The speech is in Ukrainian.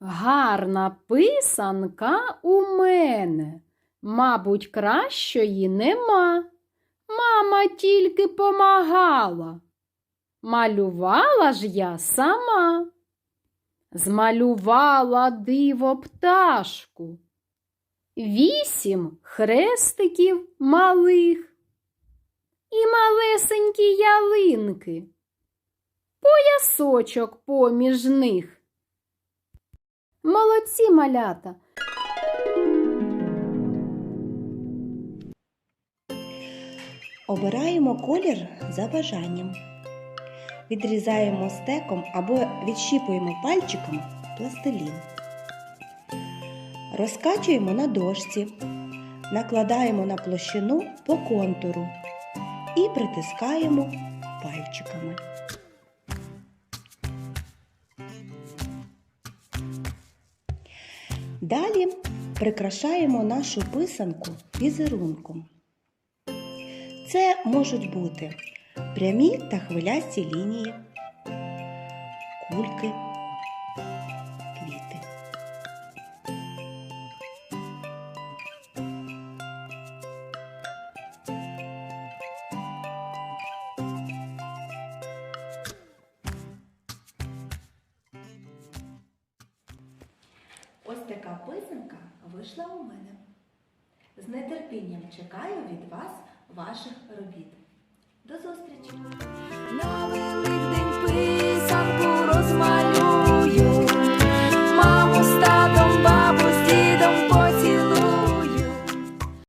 Гарна писанка у мене. Мабуть, кращої нема. Мама тільки помагала. Малювала ж я сама. Змалювала диво пташку. Вісім хрестиків малих і малесенькі ялинки, поясочок поміж них. Молодці малята. Обираємо колір за бажанням. Відрізаємо стеком або відщіпуємо пальчиком пластилін. Розкачуємо на дошці, накладаємо на площину по контуру і притискаємо пальчиками. Далі прикрашаємо нашу писанку візерунком. Це можуть бути прямі та хвилясті лінії, кульки, Ось така писанка вийшла у мене. З нетерпінням чекаю від вас ваших робіт. До зустрічі!